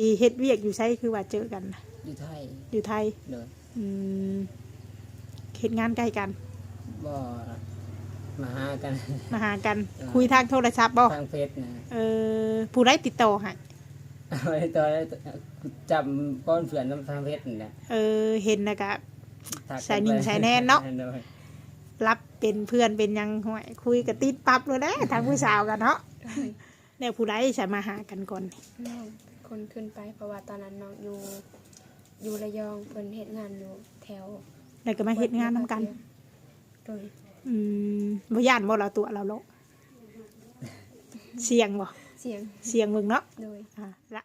อีเฮ็ดเวียกอยู่ใช้คือว่าเจอกันน่ะอยู่ไทยอยู่ไทย เลยอืมเฮ็ดงานใกล้กัน บ่มาหากัน มาหากันเออคุยทางโทรศัพท์บ่ทางเฟซนะเออผู้ได้ติดต่อให้เอาไว้ตอนนั้นจำก้อนเผื่อนน้ำทางเฟซนี่แหละเออเห็นนะกะ ทักกัสายนิ่งไปสายแน่นเนาะ โดยรับเป็นเพื่อนเป็นหยังห่วยคุยกับติดปั๊บเลยนะทางผู้สาวกันเนาะเนี่ยผู้ใดจะมาหากันก่อน น้อง คนขึ้นไป เพราะว่าตอนนั้นน้องอยู่อยู่ระยองเพิ่นเฮ็ดงานอยู่แถวแล้วก็มาเฮ็ดงานนํกันโดยอืมบ่ย่านบ่เราตัวเราโลกเสียงบ่เสียงเสียงเบิ่งเนาะโดยอ่าละ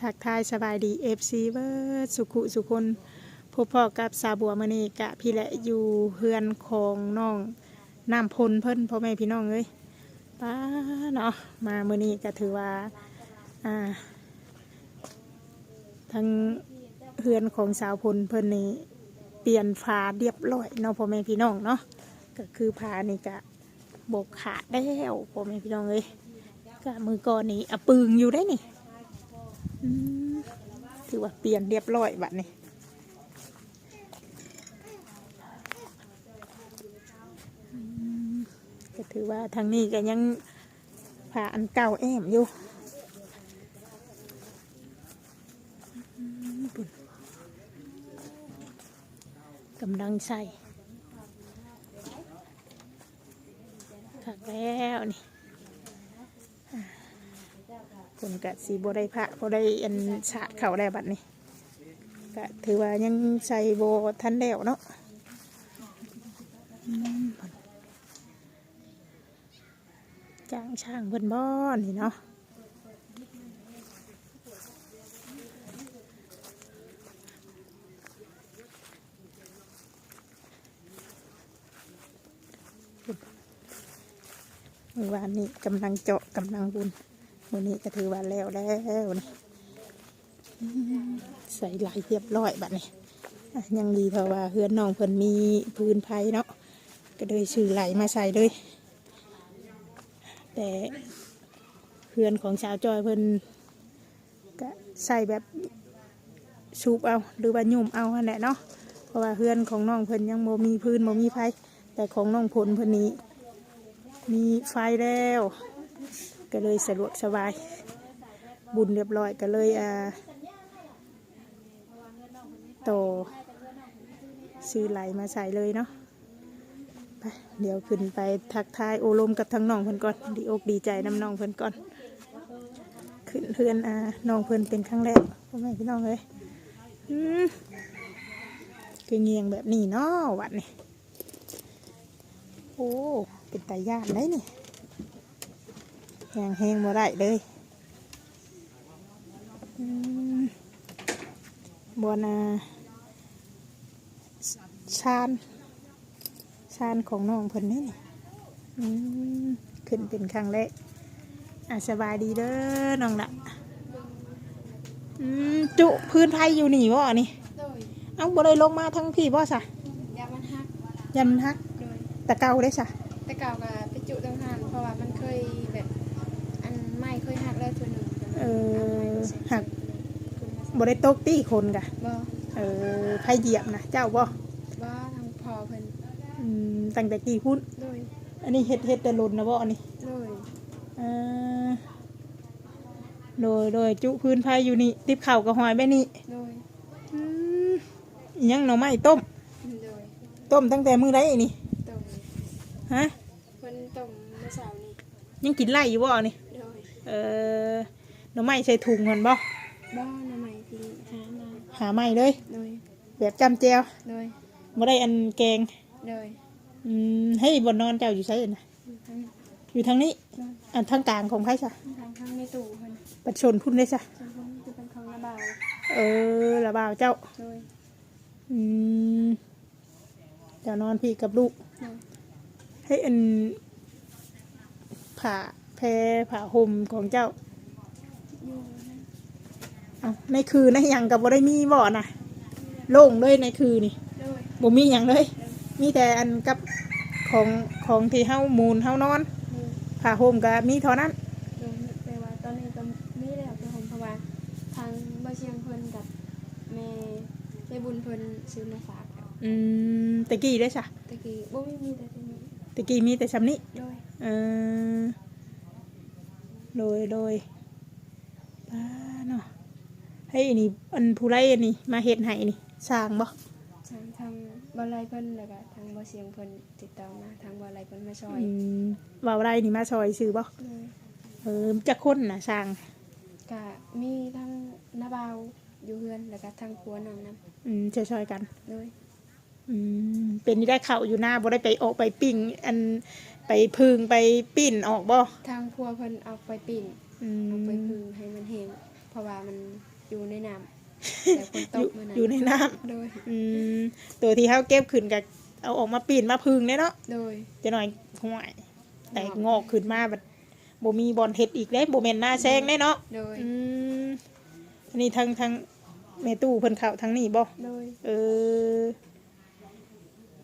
ทักทายสบายดี FC เบิร์ดสุขุสุคนพบพ่อกับสาบัวมณีกะพี่และอยู่เฮือนของน้องน้ำพลเพิ่นพ่อแม่พี่น้องเอ้ยป้าเนาะมามือนี้ก็ถือว่าอ่าทั้งเฮือนของสาวพลเพิ่นนี่เปลี่ยนฝาเรียบร้อยเนาะพ่อแม่พี่น้องเนาะก็คือฝานี่กะบกขาดแล้วพ่อแม่พี่น้องเอ้ยก็มือก่อนนี่อะปึงอยู่ได้นี่ ถือว่าเปลี่ยนเรียบร้อยบัดนี้ก็ถือว่าทางนี้ก็ยังผ่าอันเก่าแอมอยู่กำลังใส่ถักแล้วนี่ คนกะสีบได้พระบได้อันฉาดเข่าได้บัดนี้ก็ถือว่ายังใส่โบทันแล้วเนาะจ้างช่างเพิ่นบ่อนนี่เนาะเมื่อวานนี้กำลังเจาะกำลังบุญ วันนี้ก็ถือว่าแล้วแล้วนี่อืมใส่ลายเรียบร้อยบัดนี้ยังดีเพราะว่าเฮือนน้องเพิ่นมีพื้นไผ่เนาะก็เลยซื้อไหลมาใส่เลย แต่เฮือนของชาวจอยเพิ่นก็ใส่แบบสูบเอาหรือว่ายุ่มเอาหั่นแหละเนาะเพราะว่าเฮือนของน้องเพิ่นยังโมมีพื้นโมมีไผ่แต่ของน้องพลเพิ่นนี้มีไฟแล้ว ก็เลยสะดวกสบาย บุญเรียบร้อยก็เลยอ่าโตซื้อไหลมาใส่เลยเนาะไปเดี๋ยวขึ้นไปทักทายโอลมกับทั้งน้องเพิ่อนก่อนดีอกดีใจน้ำน้องเพิ่อนก่อน ขึ้นเพื่อนอ่าน้องเพิ่อนเป็นครั้งแรกพ่อแม่พี่น้องเลยคือเงียงแบบนี้เนาะวัดนี่โอ้เป็นตาย่านได้นี่ ยางแห้งบ่ได้เลยอืมบอนาชานชานของน้องเพิ่นนี่นี่อืมขึ้นเป็นครั้งแรกอะสบายดีเด้อน้องละอืมจุพื้นไทยอยู่นี่บ่นี่โดยเอ้าบ่ได้ลงมาทั้งพี่บ่ซะยามันฮักยันฮักโดยแต่เก่าได้ซะแต่เก่าก็ไออหักบ่ได้ตกตี้คนกะบ่เออไผเหยียบนะเจ้าบ่บ่ทางพอเพิ่นอืมตั้งแต่กี่พุ่นโดยอันนี้เฮ็ดเฮ็ดแต่หลุนนะบ่อันนี้โดยเออโดยโดยจุพื้นไฟอยู่นี่ติบเข่าวกับหอยแบบนี้โดยอืมอิหยังหน่อไม้ต้ม โดยต้มตั้งแต่มื้อใดนี่ต้มฮะ เพิ่นต้มเมื่อเช้านี้ยังกินไล่อยู่บ่นี่โดย เออ หน่อไม้ใส่ถุงมันบ่บ่น้ำใหม่ที่หามาหาไม้เลย โดยแบบจำแจวโดยบ่ได้อันแกงโดยอืมให้บ่นอนเจ้าอยู่ไสน่ะทางอยู่ทางนี้โดยอันทางกลางของไผซะทางทางในตู้เพิ่นปัดชนพุ่นได้ซะส่วนเพิ่นจะเป็นของระบายเออละบ่าวเจ้า โดยอืมเจ้านอนพี่กับลูก โดยให้อันผ้าแพรผ้าห่มของเจ้าอยู่นะ เอาในคือในหยังกับบ่ได้มีบ่น่ะโล่งเลยในคือนี่โดยบ่มีหยังเลย มีแต่อันกับของของที่เฮามูลเฮานอนโดยผ้าห่มก็มีเท่านั้นโดยแต่ว่าตอนนี้ก็ไม่ได้เอาไปผมเพราะว่าทางบ่เชียงเพิ่นกับแม่แม่บุญเพิ่นซื้อมาฝากแล้วอืมตะกี้ได้ซะตะกี้บ่มีมีแต่ทีนี้ตะกี้มีแต่ซำนี้โดยเออโดยโดย ป้าเนาะให้อันนี้อันผู้ไร่อันนี้มาเฮ็ดให้นี่สร้างบ่ทางทางบ่ไลเพิ่นแล้วก็ทางบ่เชียงเพิ่นติดต่อมาทางบ่ไลเพิ่นมาช่วยอืมว่าไรนี่มาซอยซื้อบ่โดยเออจะคนน่ะสร้าง ก็มีทั้งน้าบ่าวอยู่เฮือนแล้วก็ทางผัวน้องนํอืมช่วยๆกันโดยอืมเป็นที่ได้เข้าอยู่หน้าบ่ได้ไปออกไปปิ้งอันไปพึ่งไปปิ้นออกบ่ทางผัวเพิ่นเอาไปปิ่นอื เอาไปมพึ่งให้มันแห้งเพราะว่ามันอยู่ในน้ำแต่ฝนตอกยู่มื้อนั้นอยู่ในน้ำโดยอืมตัวที่เฮาเก็บขึ้นก็เอาออกมาปิ้นมาพึ่งเด้เนาะโดยจะหน่อยห่วยแต่งอกขึ้นมาแบบบ่มีบอลเฮ็ดอีกเด้บ่แม่นหน้าแซงแน่เนาะโดยอืมอันนี้ทางทางแม่ตู้เพิ่นเข้าทางนี้บ่โดยเออ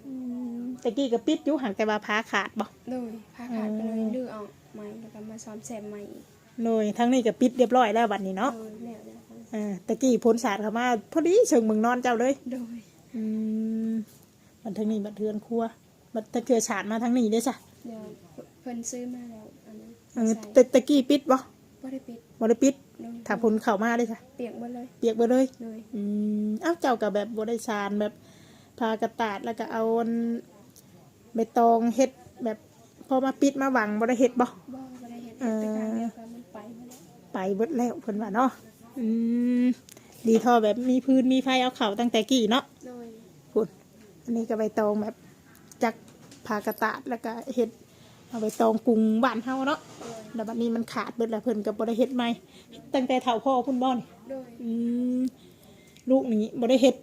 อืมตะกี้ก็ปิดอยู่ห่างแต่ว่าพาขาดบ่โดยผ้าขาดก็เลยดื้อออกใหม่แล้วก็มาซ้อมแซมใหม่อีก โดยทางนี้ก็ปิดเรียบร้อยแล้วบัดนี้เนาะโดยแล้วแล้วก็อ่าตะกี้พ้นศาสตร์เข้ามาพอดีเชิงเมืองนอนเจ้าเลย โดยอืมบัดทางนี้บัดเทือนครัวบัดตะเกียศาสตร์มาทางนี้เด้อจ้ะเดี๋ยวเพิ่นซื้อมาแล้วอันนั้นเออใส่ตะตะกี้ปิดบ่บ่ได้ปิดบ่ได้ปิดโดยถ้าพ้นเข้ามาเด้อจ้ะเปียกหมดเลยเปียกเบิดเลย โดยอืมเอ้าเจ้ากับแบบบริชานแบบพากระตาดแล้วก็เอาอันใบตองเฮ็ดแบบพอมาปิดมาหวังบริเฮ็ดบ่ บ่บ่ได้เฮ็ดเออแต่ครั้งเดียวก็มัน ไปหมดแล้วไปเบิดแล้วเพิ่นว่าเนาะอืมดีทอแบบมีพื้นมีไฟเอาเข่าตั้งแต่กี่เนาะโดยพุ่นอันนี้ก็ใบตองแบบจักพากระตาดแล้วก็เฮ็ดเอาใบตองกรุงบ้านเฮาเนาะโดยแล้วบัดนี้มันขาดเบิดแล้วเพิ่นก็บ่ได้เฮ็ดใหม่ตั้งแต่เฒ่าพ่อพุ่นบ่นี่โดยอืมลูกนี้บ่ได้เฮ็ด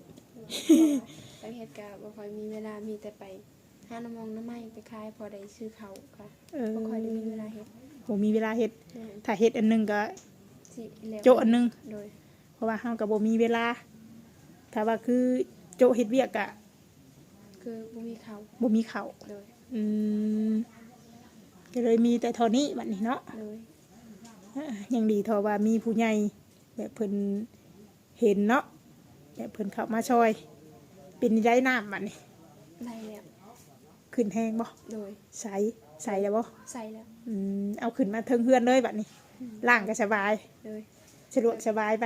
ไปเฮ็ดก็บ่ค่อยมีเวลามีแต่ไปหาน้ำมองน้ำไม้ไปขายพอได้ซื้อเขาวค่ะเออ บ่ค่อยได้มีเวลาเฮ็ด ผมมีเวลาเฮ็ดโดยถ้าเฮ็ดอันหนึงก็สิแล้วโจอันหนึง โดยเพราะว่าเฮาก็บ่มีเวลา ถ้าว่าคือโจเฮ็ดเวียกก็คือบ่มีเขาวบ่มีข้าวโดยอืมก็เลยมีแต่เท่านี้บัดนี้เนาะ โดยอ่ายังดีเทอว่ามีผู้ใหญ่แบบเพิ่นเห็นเนาะแบบเพิ่นเข้ามาช่วยเป็นย้ายน้ำบัดนี้ได้แล้ว ขึ้นแห้งบ่โดยใสใสแล้วบ่ใส่แล้ว อืมเอาขึ้นมาเทิงเฮือนเลยบัดนี้ล่างก็สบายโดยสะดวกสบายไป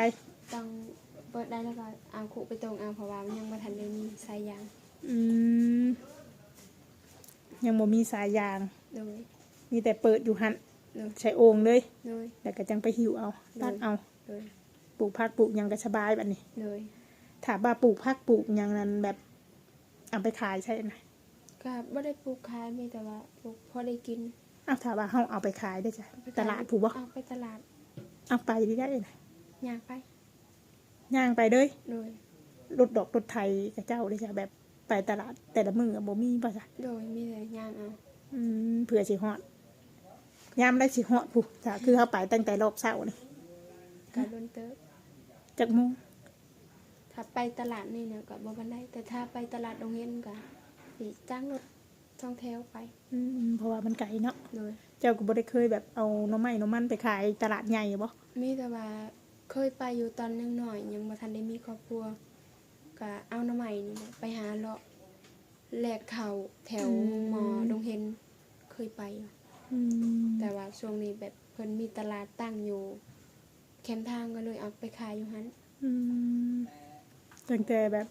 ต้องเปิดได้แล้วก็เอาคุไปตรงเอาเพราะว่ามันยังบ่ทันได้มีสายยางอืมยังบ่มีสายยาง โดยมีแต่เปิดอยู่หันโดยใช้โอ่งเลย โดย แล้วก็จังไปหิวเอาตัดเอา โดยปลูกผักปลูกหยังก็สบายแบบนี้ โดยถ้าบ้าปลูกผักปลูกหยังนั้นแบบเอาไปขายใช่ไหม ก็บ่ได้ปลูกขายมีแต่ว่าปลูกพอได้กินอ้าวถ้าว่าเฮาเอาไปขายได้จ้ะเอไปขยตลาดผูกบ่เอาไปตลาดเอาไปได้นะย่างไปย่างไปเลยโดยรถดอกรถไทยกับเจ้าได้จ้ะแบบไปตลาดแต่ละมืออะบ่มีป่ะจ้ะโดยมีแต่ย่างเอาอืมเผื่อสิฮอดยามได้สิฮอดผู้จ้ะคือเฮาไปตั้งแต่รอบเช้านี่ก็โดนเติบจักโมงถ้าไปตลาดนี่เนี่ยก็บ่กันได้แต่ถ้าไปตลาดโรงเรียนก็ สิจ้างรถท่องเที่ยวไปอืมเพราะว่ามันไกลเนาะโดยเจ้าก็บ่ได้เคยแบบเอาหน้ำไม้หน้ำมันไปขายตลาดใหญ่บ่มีแต่ว่าเคยไปอยู่ตอนยังหน่อยยังบ่ทันได้มีครอบครัวก็เอาหน้ำใหม่นี่แหละไปหาเลาะแลกเขาวแถวหมอดงเห็นเคยไปอยู่อืมแต่ว่าช่วงนี้แบบเพิ่นมีตลาดตั้งอยู่แคมป์ทางก็เลยเอาไปขายอยู่หันอืมตั้งแต่แบบ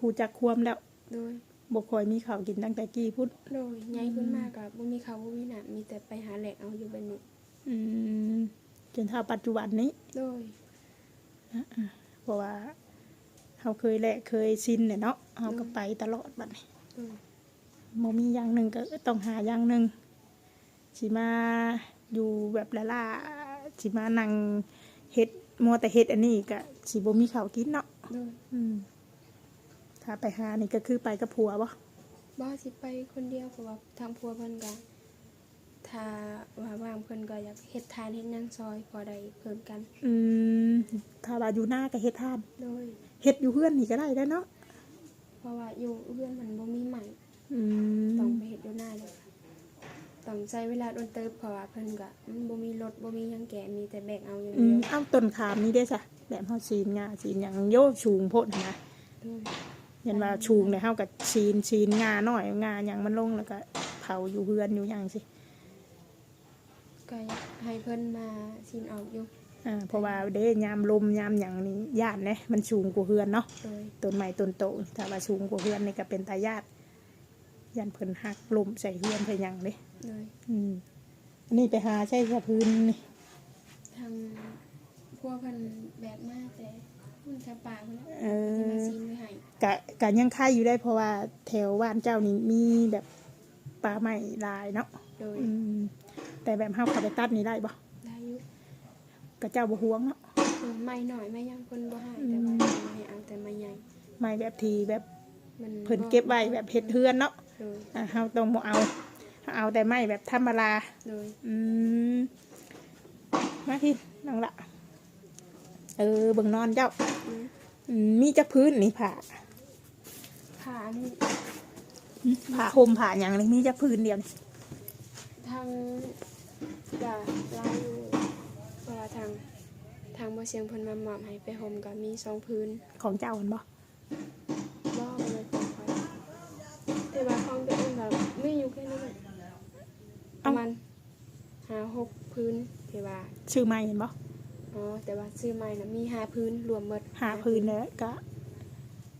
หูจักความแล้วโดย บ่ค่อยมีข้าวกินตั้งแต่กี้พุทธโดยใหญ่ขึ้นมากกับบ่มีเขาวบ่มีหนามมีแต่ไปหาแหลกเอาอยู่แบบนี้อืมจนเท่าปัจจุบันนี้โดยเพราะว่าเขาเคยแหละเคยชินเนี่ยเนาะเขาก็ไปตลอดบัดนี้โดยบ่มีอย่างหนึ่งก็ต้องหาอย่างหนึ่งสิมาอยู่แบบละล่าสิมานั่งเฮ็ดมัวแต่เฮ็ดอันนี้ก็สิบ่มีข้าวกินเนาะโดย อืม ถ้าไปหานี่ก็คือไปกับผัวบ่บ่สิไปคนเดียวเพราะว่าทางพัวเพิ่นก็ถ้าว่าเพิ่นก็อยากเฮ็ดทานเฮ็ดหยังซอยพอได้เพิ่มกัน อืมถ้าว่าอยู่หน้าก็เฮ็ดทานโดยเฮ็ดอยู่เฮือนนี่ก็ได้เด้อเนาะเพราะว่าอยู่เพื่อนมันบ่มีใหม่อืมต้องไปเฮ็ดอยู่หน้าเลยค่ะต้องใช้เวลาโดนเติบเพราะว่าเพิ่นก็มันบ่มีรถบ่มีหยังแกะมีแต่แบกเอาอย่างอืเดีมยวเอาต้นขามนี่ได้ซะแบบเฮาซีนงาซีนหยังโยชูงโพดนะ โดย ยันว่าชูงเนี่ยเฮากับซีนซีนงาน้อยงาหยังมันลงแล้วก็เผาอยู่เฮือนอยู่หยังสิก็อยากให้เพิ่นมาสินออกอยู่อ่าเพราะว่าเด้ยามลมยามหยังนี่ย่านเด้มันสูงกว่าเฮือนเนาะโดยต้นไม้ต้นโตถ้าว่าสูงกว่าเฮือนนี่ก็เป็นตาญาติยันเพิ่นหักลมใส่เฮือนใส่หยังเด้โดยอืมอันนี้ไปหาใช้สะพื้นนี่ทางพวกเพิ่นแบกมาแต่ มันจะปากเพิ่นแหละเอที่มาอซีนไว้ให้กะกะยังค่ายอยู่ได้เพราะว่าแถวบ้านเจ้านี่มีแบบป่าไม้หลายเนาะโดยอืมแต่แบบเฮาเข้าไปตัดนี่ได้บ่ได้อยู่กะเจ้าบ่ห่วงเนาะเออไม่หน่อยไม่ยังเพิ่นบ่ให้อืมแต่ว่าไม่เอาแต่ไม่ใหญ่ไม้แบบทีแบบมันเพิ่นเก็บไว้แบบเฮ็ดเฮือนเนาะโดยอะเฮาต้องบ่เอาเอาแต่ไม้แบบธรรมดาโดย อืมมาที่น้องละ เออเบิ่งนอนเจ้าอืมอืมมีจักพื้นนี่ผ่าขานี่ผ่าห่มผ่าหยังนี่มีจักพื้นเดียวนี่ทางจะลายอยู่เพราะว่าทางทางบ่เสียงเพิ่นมามอบให้ไปห่มก็มีสองพื้นของเจ้ามันบ่บ่บ่เลยของข่อยแต่ว่าของตัวเองก็มีอยู่แค่นี้แหละประมาณห้าหกพื้นที่ว่า ชื่อไม้เห็นบ่ อ๋อแต่ว่าซื้อใหม่น่ะมีห้าพื้นรวมหมดหาพื้นแล้วก็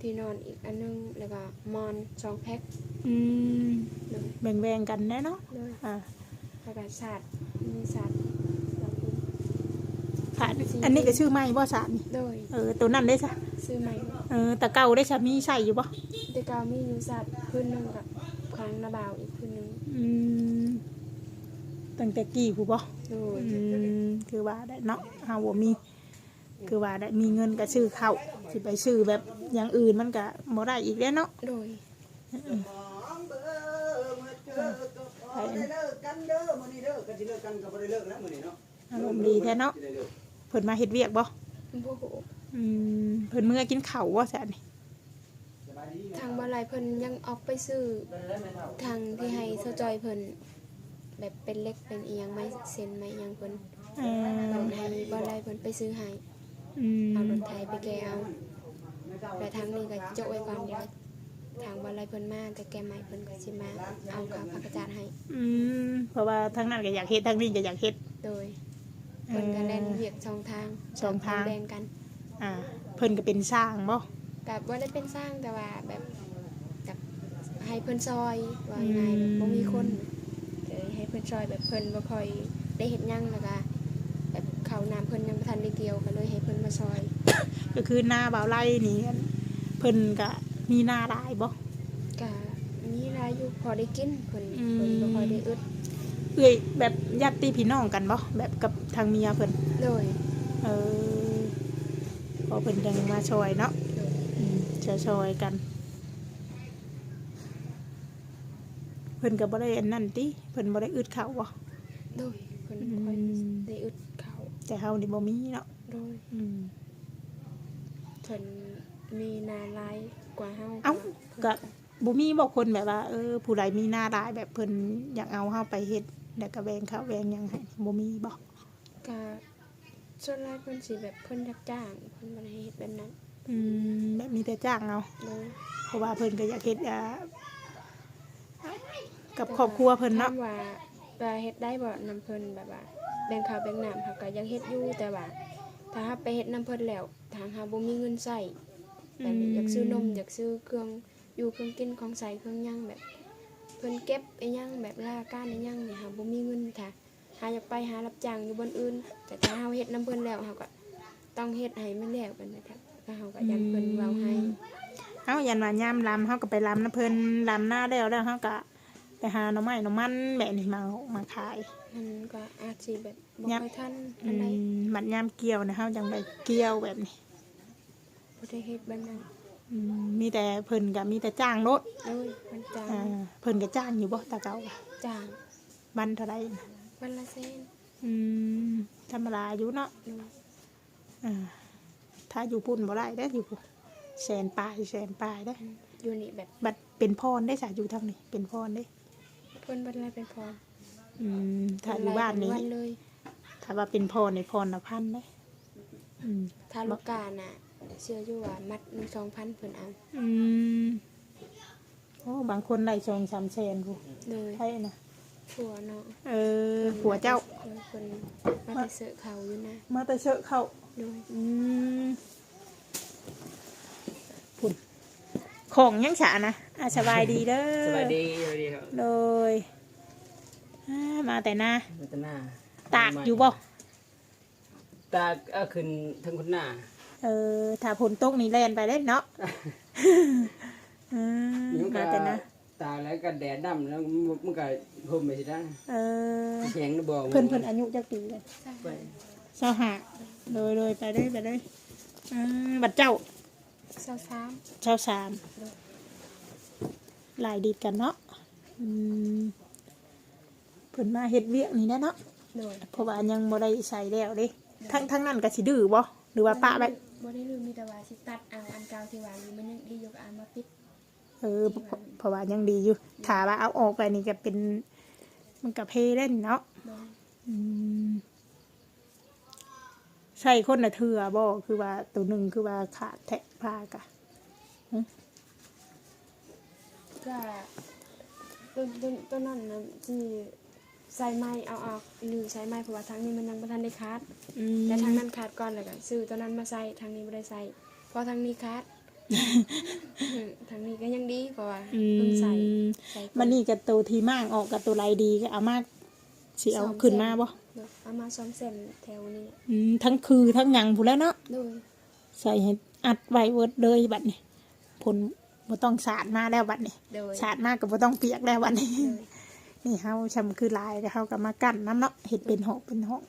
ที่นอนอีกอันนึงแล้วก็มอนสองแพ็คอืมเลยแบ่งๆกันแน่เนาะเลยอ่าแล้วก็สาดมีสาดสองพื้นผ่าอันนี้ก็ชื่อไม้บ่สารนี่โดยเออตัวนั้นได้ซะซื้อใหม่เออแต่เก่าได้ซะมีใส่อยู่บ่แต่กาวมีอยู่สาดพื้นหนึงกับครั้งนาบาวอีกพื้นหนึงอืม ตั้งแต่กี่ผู้บ่โดยอืมคือว่าได้เนาะเฮาบ่มี คือว่าได้มีเงินก็ซื้อข้าวสิไปซื้อแบบอย่างอื่นมันก็บ่ได้อีกแล้วเนาะโดยไปได้เลิกกันเด้อมื้อนี้เด้อกันสิเลิกกันก็บ่ได้เลิกแล้วมื้อนี้เนาะอารมณ์ดีแท้เนาะสิได้เลิกเพิ่นมาเฮ็ดเวียกบ่บ่โหอืมเพิ่นเมื่อกินข้าวบ่ซะนี่สบายดีทางบ่หลายเพิ่นยังออกไปซื้อทางที่ให้เซาจอยเพิ่น แบบเป็นเล็กเป็นอีหยังไม่เซ็นไม่หยังเพิ่นเออเพิ่นให้บ่หลายเพิ่นไปซื้อให้อืมเอารถไถไปแกเอาแต่ทางนี้ก็จกไว้ก่อนเดี๋ยวทางบ่หลายเพิ่นมาแต่แกใหม่เพิ่นก็สิมาเอาข้าวผักกระจาดให้ อืมเพราะว่าทางนั้นก็อยากเฮ็ดทางนี้ก็อยากเฮ็ด โดยเพิ่นก็เล่นเวียกช่องทางช่องทาง แบ่งกัน อ่า เพิ่นก็เป็นสร้างบ่ กับว่าได้เป็นสร้างแต่ว่าแบบแบบให้เพิ่นซอยว่าง่ายๆแบบบ่มีคน เลยให้เพิ่นซอยแบบเพิ่นบ่ค่อยได้เฮ็ดหยังแล้วก็แบบข้าวน้ำเพิ่นยังบ่ทันได้เกี่ยวก็เลยให้เพิ่นมาซอยก็คือหน้าบ่าวไร่นี่เพิ่นก็มีหน้าหลายบ่ ก็มีรายอยู่พอได้กินเพิ่นอืม เพิ่นบ่ค่อยได้อึดเอ้ยแบบญาติพี่น้องกันบ่แบบกับทางเมียเพิ่นโดยเออพอเพิ่นยังมาช่วยเนาะโดยอืมช่วยๆกัน เพิ่นก็บ่ได้อันนั้นติเพิ่นบ่ได้อึดข้าวบ่โดยเพิ่นบ่ค่อยอืมได้อึดข้าวแต่เฮานี่บ่มีเนาะโดยอืม เพิ่นมีนาหลายกว่าเฮาเอ้าเพิ่นก็ บ่มีบ่คนแบบว่าเออผู้ใดมีหน้าได้แบบเพิ่นอยากเอาเฮาไปเฮ็ดแล้วก็แบ่งข้าวแบ่งหยังให้บ่มีบ่ก็ส่วนหลายเพิ่นสิแบบเพิ่นรับจ้างเพิ่นบ่ได้เฮ็ดแบบนั้นอืมแบบมีแต่จ้างเอา โดยเพราะว่าเพิ่นก็อยากเฮ็ดอ่า กับครอบครัวเพิ่นเนาะถมว่าว่าเฮ็ดได้บ่นำเพิ่นแบบว่าแบ่งข้าวแบ่งน้ำเขาก็ยังเฮ็ดอยู่แต่ว่า ถ้าเฮาไปเฮ็ดนํเพิ่นแล้วทางเฮาบ่มีเงินใช้แบบอยากซื้อนมอยากซื้อเครื่องอยู่เครื่องกินของใช้เครื่องหยังแบบ เพิ่นเก็บไอ้หยังแบบลาการไอ้หยังเนี่ยเฮาบ่มีเงินถ้าหาอยากไปหารับจ้างอยู่บนอื่น แต่ถ้าเฮาเฮ็ดนํเพิ่นแล้วเฮาก็ต้องเฮ็ดให้มันแล้วกันนะครับก็เฮาก็ยันเพิ่นเว้าให้เฮายันว่ายามลำเฮาก็ไปลำนะเพิ่นลำหน้าแล้วแล้วเฮาก็ ไปหาหน่อไม้หน่อมันแบบนี้มามาขายมันก็อาจสิแบบบ่ยับค่อยทันอือันใดมบัดยามเกี่ยวนะเฮาจังไปเกี่ยวแบบนี้บ่ได้เฮ็ดแบบนั้นอืมมีแต่เพิ่นก็มีแต่จ้างรถเอ้ยมันจางอ่าเพิ่นก็จ้างอยู่บ่ตาเก่าจางบันเท่าใดนะวันละเส้นอืมธรรมดาอยู่เนาะโดยอ่าถ้าอยู่พุ่นบ่ได้ได้ออยู่พุ่นแสนปลายแสนปลายได้ออยู่นี่แบบบัดเป็นพรได้สาอยู่ทางนี้เป็นพรได้เพิ่นบันไดเป็นพรอืมถ้าอยู่บ้านนี้ วันเลยถ้าว่าเป็นพรในพรละพันได้ออืมถ้าลูกกาน่ะเชื่ออยู่ว่ามัดหนึ่งสองพันเพิ่นเอาอืมโอ้บางคนได้ชงสามแสนผู้เลยใช่นะผัวเนาะเออผัวเจ้าโดยเพิ่นมาไปเสือเขาอยู่นะมาแต่เชอะเข้าโดยอืมพุ่น ของยังฉานะอะสบายดีเด้อสวัสดีสวัสดีครับเลยอ่ามาแต่หน้ารัตนาตากอยู่บ่ตากเอาขึ้นทั้งคุณหน้าเออถ้าผลตกนี่แล่นไปได้เนาะอืมนี่มันมาก็แต่นะตากแล้วก็แดดดำแล้วมันก็ห่มไปสิได้เออแข็งนะบอกเพิ่นเพิ่นอายุจักปีเลยใช่ไปเศร้าหาโดยโดยไปได้ไปได้อ่าบัดเจ้า เศร้าสามเช้าสามหลายดีดกันเนาะอืมเพิ่นมาเฮ็ดเวียกนี่แน่เนาะโดยเพราะว่ายังบ่ได้ใส่แล้วเด้ทั้งทั้งนั้นก็สิดื้อบ่หรือว่าปะไปบ่ได้ลืมมีแต่ว่าสิตัดเอาอันเก่าที่วางอยู่มันยังดีอยู่กับอันมาปิดเออเพราะเพราะว่ายังดีอยู่ถ้าว่าเอาออกไปนี่ก็เป็น มันก็เพเล่นเนาะโดยอืม ใช่คนละเถื่อบ่คือว่าตัวหนึ่งคือว่าขาดแทะพากะก็ต้นต้นต้นนั้นนะที่ใส่ไม้เอาออกหรือใส่ไม้เพราะว่าทางนี้มันยังบ่ทันได้คัดอืมแต่ทางนั้นขาดก่อนแล้วก็ซื้อตัวนั้นมาใส่ทางนี้ไม่ได้ใส่เพราะทางนี้ขาดอืมทางนี้ก็ยังดีกว่าอืเพิ่งใส่มใส่ก่อมันนี่กับตัวทีมากออกกับตัวไรดีก็เอามากสิเอาขึ้นมาบ่ เดี๋ยวเอามาซ้อมเส้นแถวนี้อืมทั้งคือทั้งหยังผู้นแหล้วเนาะ โดยใส่ให้อัดไว้เวิร์ดเลยบัดนี้ผลบ่ต้องสาดมาแล้วบัดนี้โดยสาดมากก็บ่ต้องเปียกแล้วบัดนี้ โดยนี่เฮาชำคือลายแล้วเฮาก็มากั้นน้ำเนาะเห็ดเป็นห้องเป็นห้อง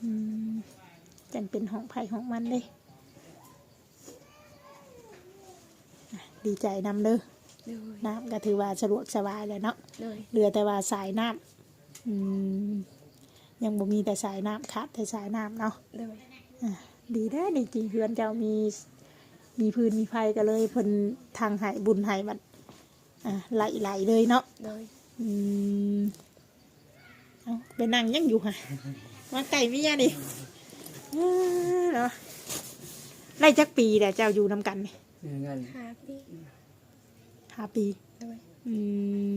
อืมจังเป็นห้องไผ่ห้องมันเด้อะดีใจนำเด้อโดยน้ำก็ถือว่าสะดวกสบายเลยเนาะ โดย เหลือแต่ว่าสายน้ำอืม ยังบ่มีแต่สายน้ำขาดแต่สายน้ำเนาะโดยอะดีได้อดีจริงเพื่อนเจ้ามีมีพื้นมีไฟก็เลยเพิ่นทางใหายบุญใหายบัดอะไหลๆเลยเนาะโดยอืมเอาไปนั่งยังอยู่ค่ะมาไก่เมียดิเอ้อเนาะไล่จักปีแต่เจ้าอยู่นำกันนี่เงินหาปีห้าปีโดยอืม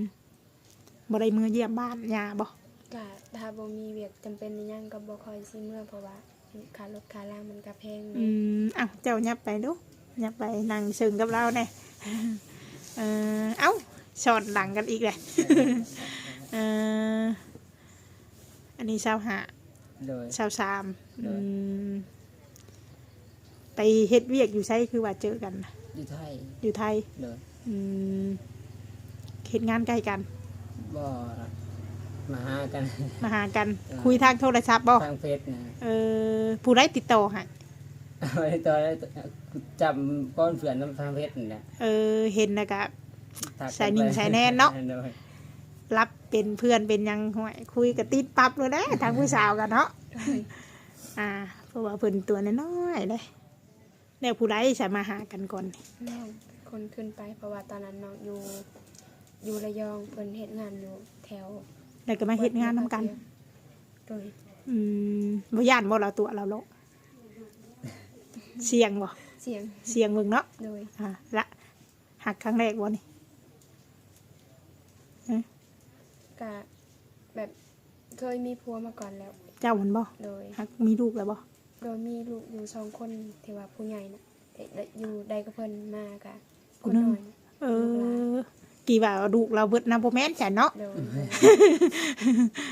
บ่ได้มือเยี่ยมบ้านยาบ่ ก็ถ้าบ่มีเวียกจำเป็นอิหยังก็บ่ค่อยสิเมื่อเพราะว่าค่ารถค่าล่างมันก็แพงอืมอ้าวเจ้ายับไปดูยับไปนั่งซึงกับเราแน่เออเอ้าสอนหลังกันอีกเลยเอออันนี้ชาวหาโดย ชาวสามเอออืมไปเฮ็ดเวียกอยู่ใช่คือว่าเจอกันน่ะอยู่ไทยอยู่ไทย โดยอืมเฮ็ดงานใกล้กันบ่ มาหากันมาหากันเออคุยทางโทรศัพท์บ่ทางเฟซนะเออผู้ได้ติดต่อให้เอาไว้ตอนนั้นจำก้อนเฟือนน้ำทางเฟซนี่แหละเออเห็นนะกะทักกัสายนิ่งไปสายแน่นเนาะโดยรับเป็นเพื่อนเป็นหยังห่วยคุยกับติดปั๊บเลยนะทางผู้สาวกันเนาะโดยอ่าเพราะว่าเพิ่นตัวน้อยๆเลยแล้วผู้ใดจะมาหากันก่อนน้องคนขึ้นไปเพราะว่าตอนนั้นน้องอยู่อยู่ระยองเพิ่นเฮ็ดงานอยู่แถว แล้วก็มาเฮ็ดงานนํกัน โดยอืมบ่ย่านบ่เราตัวเราโลกเสียงบ่เสียงเสียงมึงเนาะโดยอ่าละหักครั้งแรกบ่นี่ก็แบบเคยมีผัวมาก่อนแล้ว เจ้ามันบ่โดย หักมีลูกแล้วบ่โดยมีลูกอยู่สองคนที่ว่าผู้ใหญ่น่ะแต่ได้อยู่ใดกับเพิ่นมากะคผู้นหนึงน้อย เออ กี่ว่าลูกเราเบิดนำบ่แม่นจ้ะเนาะโดย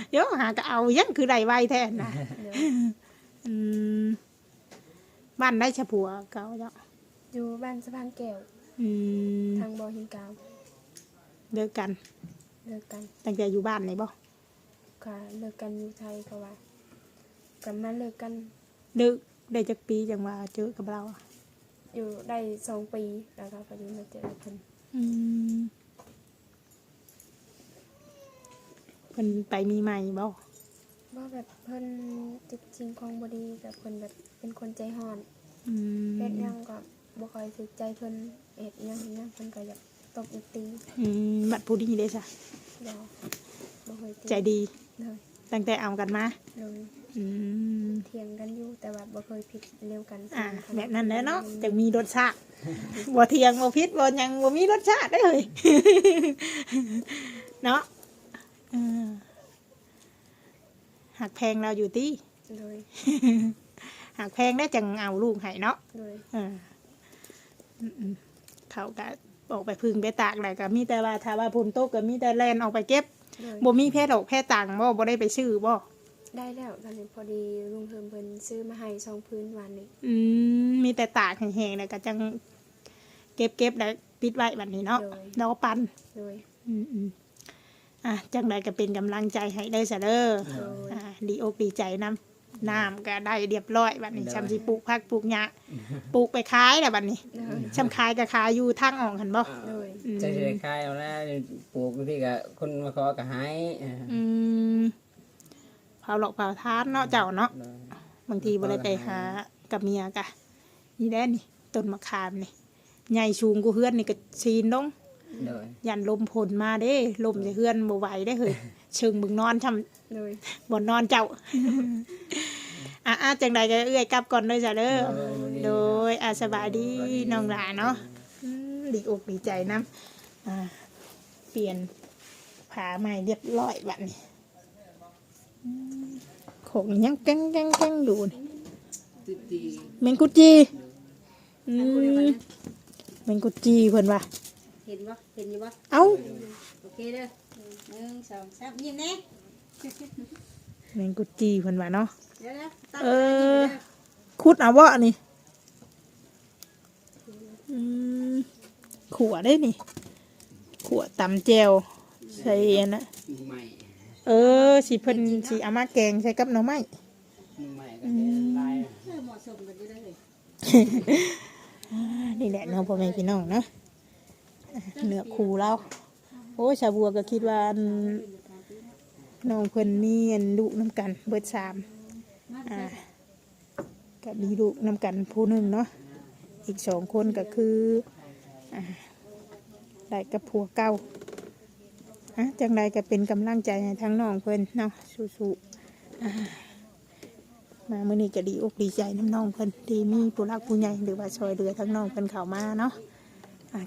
เดี๋ยวหาก็เอายังคือได้ไวแท้นะโดยอืมบ้านได้ชะผัวเก่าเนาะอยู่บ้านสะพานแก้วอืมทางบ่อหินกาวเลิกกันเลิกกันตั้งแต่อยู่บ้านไหนบ่ก็เลิกกันอยู่ไทยก็ว่าก็มาเลิกกันเลิกได้จักปีจังว่าเจอกับเราอะอยู่ได้สองปีแล้วก็พอดีมาเจอเพิ่นอืม เพิ่นไปมีใหม่บ่ว่าแบบเพิ่นจิตจริงของบ่ดีกับเพิ่นแบบเป็นคนใจร้อนอืมเฮ็ดหยังก็บ่ค่อยถูกใจเพิ่นเฮ็ดหยังเฮ็ดหยังเพิ่นก็อยากตบอีกตีอืมบัดผู้ดีเด้จ้ะบ่บ่ค่อยตีใจดีเลยตั้งแต่เอากันมาเลยอืมเถียงกันอยู่แต่ว่าบ่เคยผิดเร็วกันอ่าแบบนั้นแหละเนาะจะมีรสชาติบ่เทียงบ่พิษบ่หยังบ่มีรสชาติได้เลยเนาะเออ หักแพงเราอยู่ที่เลยหักแพงได้จังเอาลูกให้เนาะเลยเอออืมๆเขาก็ออกไปพึ่งไปตากแหละก็มีแต่ว่าถ้าว่าพุ่นตกก็มีแต่แลนออกไปเก็บเลยบ่มีแพทย์ออกแพทย์ต่างบ่บ่ได้ไปซื้อบ่ได้แล้วตอนนี้พอดีลุงเพิ่มเพิ่นซื้อมาให้สองพื้นวันนี้อืมมีแต่ตากแห้งๆแล้วก็จังเก็บเก็บแล้วปิดไว้บัดนี้เนาะแล้วก็ปันเลยอืม อืมอะจังใดก็เป็นกำลังใจให้ได้ซะเด้อเลยอ่าดีอกดีใจนํน้ำก็ได้เรียบร้อยบัดนี้ชำสิปลูกผักปลูกหญ้าปลูกไปขายแล้วบัดนี้เลยชำขายก็ขายอยู่ทางออกหั่นบ่เลยอืมใจเสียคายเอาแล้วปลูกที่ก็คนมาขอก็หายเอออืมเผาหลอกเผาทานเนาะเจ้าเนาะเลยบางทีบ่ได้ไปหากับเมียกะนี่แหละนี่ต้นมะขามนี่ใหญ่สูงกูเฮือนนี่ก็ชีนลง เลยยันลมพลมาเด้ลมจะเฮือนบ่ไหวได้เฮ้ยเชิงบึงนอนทำเลยบ่นอนเจ้าอะอะจังใดก็เอื้อยกลับก่อนเด้อจ้ะเด้อโดยอาสบายดีน้องหลาเนาะอืมดีอกดีใจนํอ่าเปลี่ยนผ้าใหม่เรียบร้อยบัดนี้อืมของยังแก้งแก้งแก้งอยู่นี่ติตีเมงกุจีอืมเมงกุจีเพิ่นว่า เห็นบ่เห็นอยู่บ่เอ้าโอเคเด้อหนึ่งสองสามยิ้มแน่เมงกุจีเพิ่นว่าเนาะเดี๋ยวนะตั้งเอใจยิ้มอเด้อคุดเอาบ่อันนี้อืมขัวได้นี่ขัวตำแจวใส่อันนะใหม่เออสิเพิ่นสิเอามาแกงใส่กับหน่อไม้ใหม่ก็เป็นลายเออเหมาะสมกันอยู่ได้อเลยอ่านี่แหละเนาะพ่อแม่พี่น้องเนาะอะ เนื้อคูเราโอ้ชาวบัวก็คิดว่าน้องเพิ่นมีอันลูกน้ำกัน เบิดสามอ่าก็มีลูกน้ำกันผู้หนึ่งเนาะอีกสองคนก็คืออ่าได้กับผัวเก่าอะจังใดก็เป็นกำลังใจให้ทั้งน้องเพิ่นเนาะสู้ๆอ่ามาเมื่อนี้ก็ดีอกดีใจน้ำน้องเพิ่นที่มีผู้รักผู้ใหญ่หรือว่าช่วยเหลือทั้งน้องเพิ่นเข้ามาเนาะ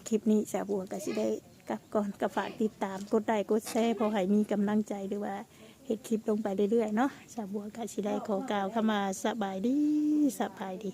คลิปนี้สาวบัวก็สิได้กลับก่อนก็ฝากติดตามกดไลค์กดแชร์พอให้มีกำลังใจหรือว่าเห็ดคลิปลงไปเรื่อยๆเนาะสาวบัวก็สิได้ขอกล่าวเข้ามาสบายดีสบายดี